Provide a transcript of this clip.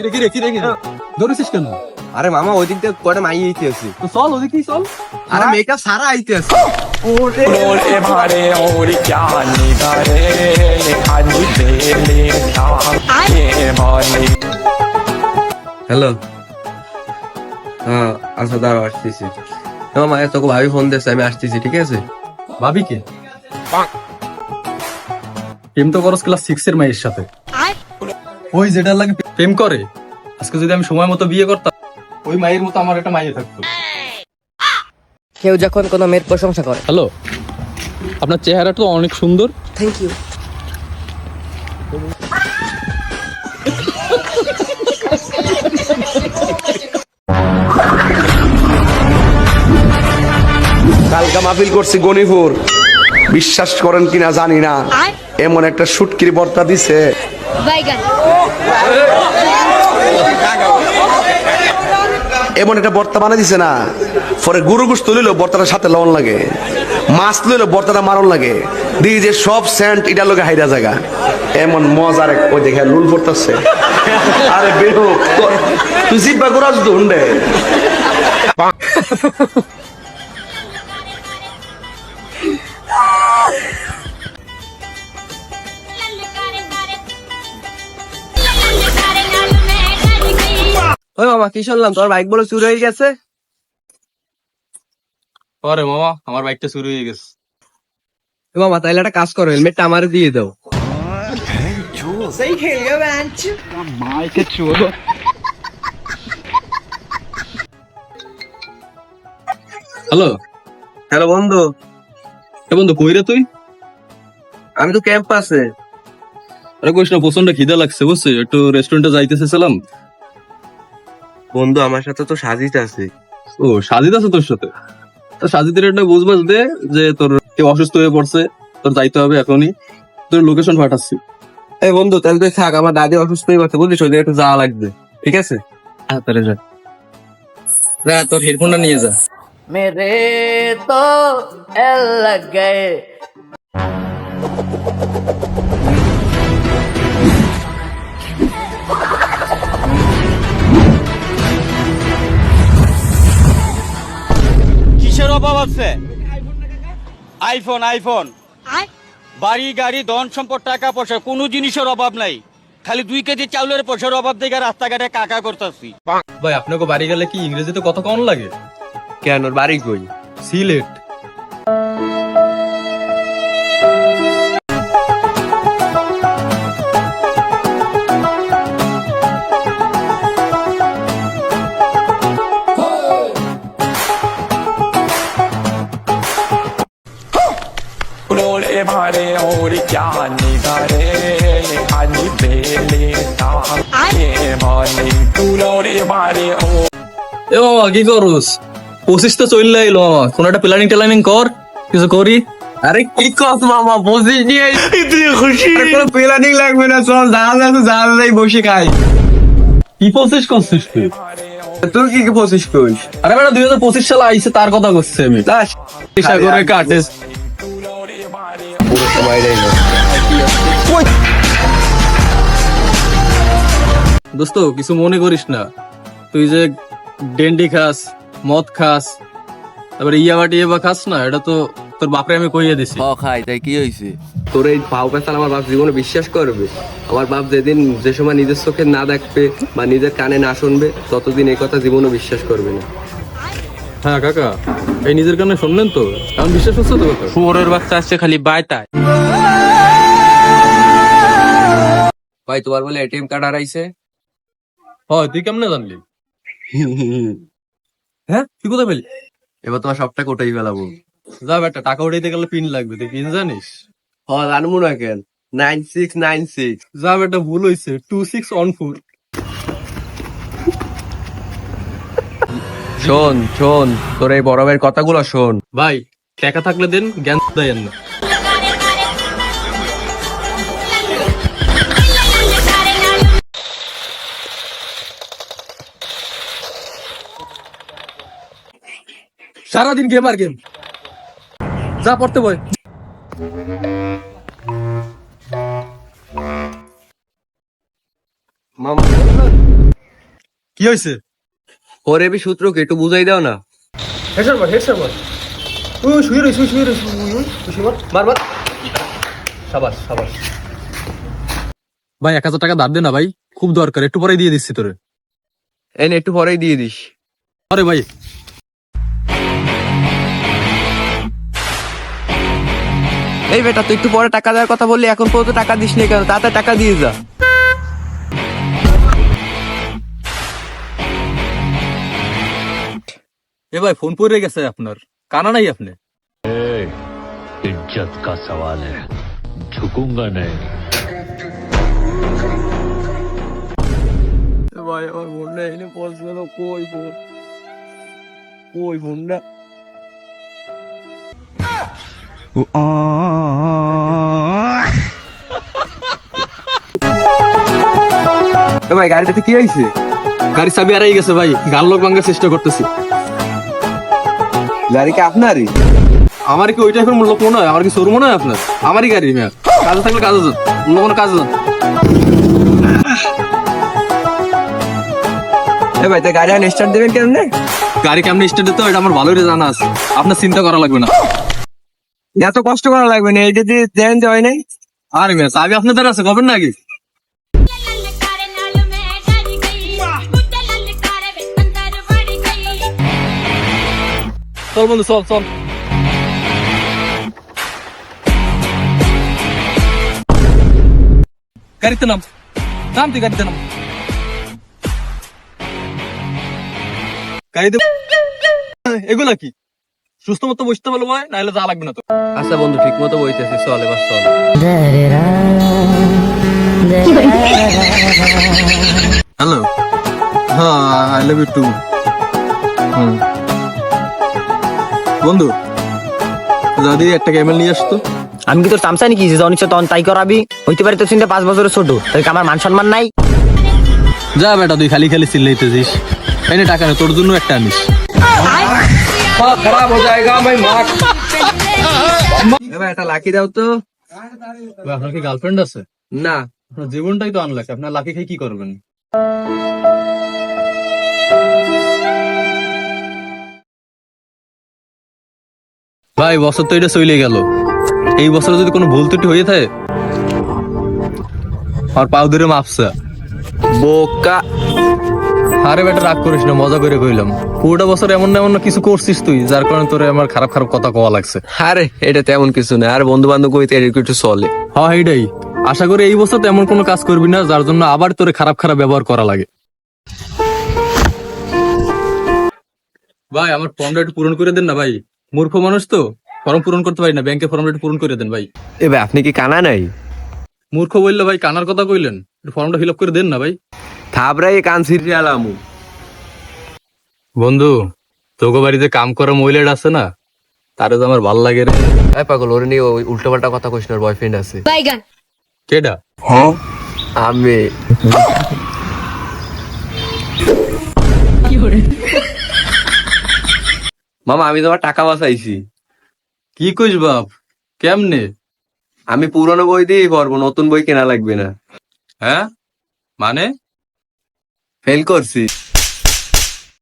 কিরে কিরে কিরে কিরে? ধরেছিস কেন? আরে মামা ওই কটা মাই আইতে আছে। তো চল চল। আরে মেকআপ সারা আইতে আছে। ওরে ওরে ভারে ওরে জানি ভারে দেলে ভারে। হ্যালো। হ্যাঁ আচ্ছা দাঁড়াও আসতেছি। হ্যাঁ, মামা তোকে ভাবি ফোন দিয়েছে আমি আসতেছি ঠিক আছে? ভাবি কে? টিম তো করস ক্লাস সিক্স এর মায়ের সাথে। ওই যেটা লাগে প্রেম করে? আজকে যদি আমি সময় মতো বিয়ে করতাম। ওই মায়ের মতো আমার একটা মাইয়ে থাকতো। কেউ যখন কোনো মেয়ের প্রশংসা করে। হ্যালো আপনার চেহারাটা তো অনেক সুন্দর। থ্যাংক ইউ কালকা মাহফিল করছি গণিপুর বিশ্বাস করেন কিনা জানি না। এমন একটা সুটকির বর্তা দিছে। বাইগান। এমন একটা বর্তা বানাই দিছে না, পরে গুরু গুস তুলিল বর্তাটার সাথে লবণ লাগে, মাছ তুলিল বর্তাটা মারণ লাগে দিয়ে যে সব স্যান্ট এটা লোকে হাইরা জায়গা এমন মজার ওই দেখে লুল পড়তেছে। আরে বেরো তুই জিব্বা করাস তো ওই মামা কি শুনলাম? তোর বাইক বলে চুরি হয়ে গেছে? আরে মামা আমার বাইকটা শুরু হয়ে গেছে। মামা তাইলে একটা কাজ করো হেলমেটটা আমারে দিয়ে দাও। হ্যালো হ্যালো বন্ধু। এ বন্ধু কই রে তুই? আমি তো ক্যাম্পাসে আরে কইস না প্রচণ্ড খিদা লাগছে বুঝছিস? একটু রেস্টুরেন্টে যাইতেছিলাম। বন্ধু আমার সাথে তো সাজিত আছে। ও সাজিদ আছে তোর সাথে? তো সাজিদের একটা বুঝবাস দে যে তোর কেউ অসুস্থ হয়ে পড়ছে তোর যাইতে হবে এখনই। তোর লোকেশন পাঠাচ্ছি। এই বন্ধু তাহলে তুই থাক আমার দাদি অসুস্থ হয়ে গেছে বুঝলিস ওই একটু যাওয়া লাগবে ঠিক আছে? হ্যাঁ তাহলে যা। তোর হেডফোনটা নিয়ে যা। মেরে তো এল লগ। গয়ে আছে? আইফোন আইফোন বাড়ি গাড়ি ধন সম্পদ টাকা পয়সা কোনো জিনিসের অভাব নাই। খালি দুই কেজি চাউলের পয়সার অভাব দেখে রাস্তাঘাটে কাকা করতেছি। ভাই আপনাকে বাড়ি গেলে কি ইংরেজিতে কত কম লাগে? কেন? বাড়ি কই? সিলেট। তুলোরে ও। এ মামা কি করস? পঁচিশ তো চললে এলো মামা। কোন একটা প্ল্যানিং ট্যালানিং কর কিছু করি। আরে কি কস মামা বসিস নিয়ে খুশি। কোনো প্ল্যানিং লাগবে না চল জাহাজ আছে জাহাজ বসে খাই। কি পঁচিশ করছিস তুই? তুই কি কি বসিস কই আরে বেটা দুই হাজার পঁচিশ সালে আইসে তার কথা করছি আমি। করে কাটে পুরো সময়টাই দোস্ত কিছু মনে করিস না। তুই যে ডেন্ডি খাস মদ খাস তারপরে ইয়াবা টিয়াবা খাস না এটা তো তোর বাপরে আমি কইয়া দিছি। খাই তাই কি হয়েছে তোর এই ভাও পেশাল আমার বাপ জীবনে বিশ্বাস করবে। আমার বাপ যেদিন যে সময় নিজের চোখে না দেখবে বা নিজের কানে না শুনবে ততদিন এই কথা জীবনে বিশ্বাস করবে না। হ্যাঁ কাকা এই নিজের কানে শুনলেন তো? এখন বিশ্বাস হচ্ছে তো কথা? শুয়োরের বাচ্চা আসছে খালি বাইতায় ভাই তোমার বলে এটিএম কার্ড হারাইছে? হয় তুই কেমনে জানলি? হ্যাঁ? তুই কোথায় পেলি? এবার তোমার সবটা কোটাই ফেলাবো। যা বেটা টাকা উঠাইতে গেলে পিন লাগবে তুই পিন জানিস? হ জানব না কেন। নাইন সিক্স নাইন সিক্স যা বেটা ভুল হয়েছে টু সিক্স ওয়ান ফোর শোন শোন তোর এই বড় ভাইয়ের কথাগুলো শোন। ভাই টাকা থাকলে দেন জ্ঞান দেন না। সারাদিন গেম আর গেম যা পড়তে বই। কি হয়েছে ওরে বি সূত্রকে একটু বুঝাই দাও না? হেসার মার হেসার মার ওই শুয়ে শুয়ে মার মার। সাবাস সাবাস। ভাই এক হাজার টাকা ধার দে না ভাই। খুব দরকার একটু পরেই দিয়ে দিচ্ছি তোরে। এই নে, একটু পরেই দিয়ে দিস। আরে ভাই এই বেটা তুই একটু পরে টাকা দেওয়ার কথা বললি এখন পর্যন্ত টাকা দিস নি কেন তাতে টাকা দিয়ে যা এ ভাই ফোন পড়ে গেছে আপনার কানা নাই আপনি इज्जत का सवाल है झुकूंगा नहीं ভাই আমার বোনটা এনে পৌঁছলো না কই বোন কই বোনটা এ ভাই গাড়িটাতে কি হয়েছে? গাড়ি চাবি হারাই গেছে ভাই গান লোক ভাঙার চেষ্টা করতেছি। গাড়ি কি আপনারই? আমার কি ওই টাইপের লোক মনে হয় আমার কি শোরুম মনে হয় আপনার? আমারই গাড়ি কাজে থাকলে কাজে যান অন্য কোনো কাজে যান। এ ভাই তো গাড়ি স্টার্ট দেবেন কেন গাড়ি কেমনি স্টার্ট দিতে হয় এটা আমার ভালোই জানা আছে। আপনার চিন্তা করা লাগবে না। এত কষ্ট করা লাগবে না, এই যদি দেন হয় নাই। আর মেস আমি আপনাদের আছে কবেন নাকি? চল বন্ধু, চল চল। গাড়িতে নাম নাম তুই গাড়িতে নাম। গাড়িতে এগুলা কি? সুস্থ মতো বসতে পারল ভাই নাহলে যা লাগবে না তো। আচ্ছা বন্ধু ঠিক মতো বইতেছি চল এবার চল। হ্যালো হ্যাঁ আই লাভ ইউ টু বন্ধু যদি একটা ক্যামেল নিয়ে আসতো। আমি কি তোর চামচা নাকি? যে অনিচ্ছা তখন তাই করাবি। হইতে পারে তোর চিন্তা পাঁচ বছরের ছোট। তাই আমার মান সম্মান নাই? যা বেটা তুই খালি খালি চিল্লাইতেছিস। এনে টাকা তোর জন্য একটা আনিস। খারাপ হয়ে যায়গা ভাই মার এবার একটা লাকি দাও তো। আপনার কি গার্লফ্রেন্ড আছে? না। আপনার জীবনটাই তো আনলাক আপনার লাকি খেয়ে কি করবেন? ভাই বছর তো এটা চলে গেল। এই বছরে যদি কোনো ভুল ত্রুটি হয়ে থাকে আর পাও ধরে মাপসা বোকা আরে বেটা রাগ করিস না মজা করে কইলাম। পুরোটা বছর এমন না এমন কিছু করছিস তুই যার কারণে তোরে আমার খারাপ খারাপ কথা কওয়া লাগছে। আরে এটা তেমন কিছু না আর বন্ধু বান্ধব কইতে এরকম একটু চলে। হ্যাঁ এইটাই। আশা করি এই বছর তেমন কোনো কাজ করবি না যার জন্য আবার তোরে খারাপ খারাপ ব্যবহার করা লাগে। ভাই আমার ফর্মটা একটু পূরণ করে দেন না ভাই। মূর্খ মানুষ তো ফর্ম পূরণ করতে পারি না ব্যাংকের ফর্মটা একটু পূরণ করে দেন ভাই। এ ভাই আপনি কি কানা নাই? মূর্খ বললে ভাই কানার কথা কইলেন একটু ফর্মটা ফিল আপ করে দেন না ভাই। থাবরাই কান আমু বন্ধু তোকে বাড়িতে কাম করা মহিলাটা আছে না? তারে তো আমার ভালো লাগে রে। এই পাগল ওরে নিয়ে ওই উল্টো পাল্টা কথা কইস না বয়ফ্রেন্ড আছে। বাইগান। কেডা? আমি। মামা আমি তোমার টাকা বাঁচাইছি। কি কইস বাপ? কেমনে? আমি পুরনো বই দিয়ে পারব নতুন বই কেনা লাগবে না। হ্যাঁ? মানে? ফেল করছি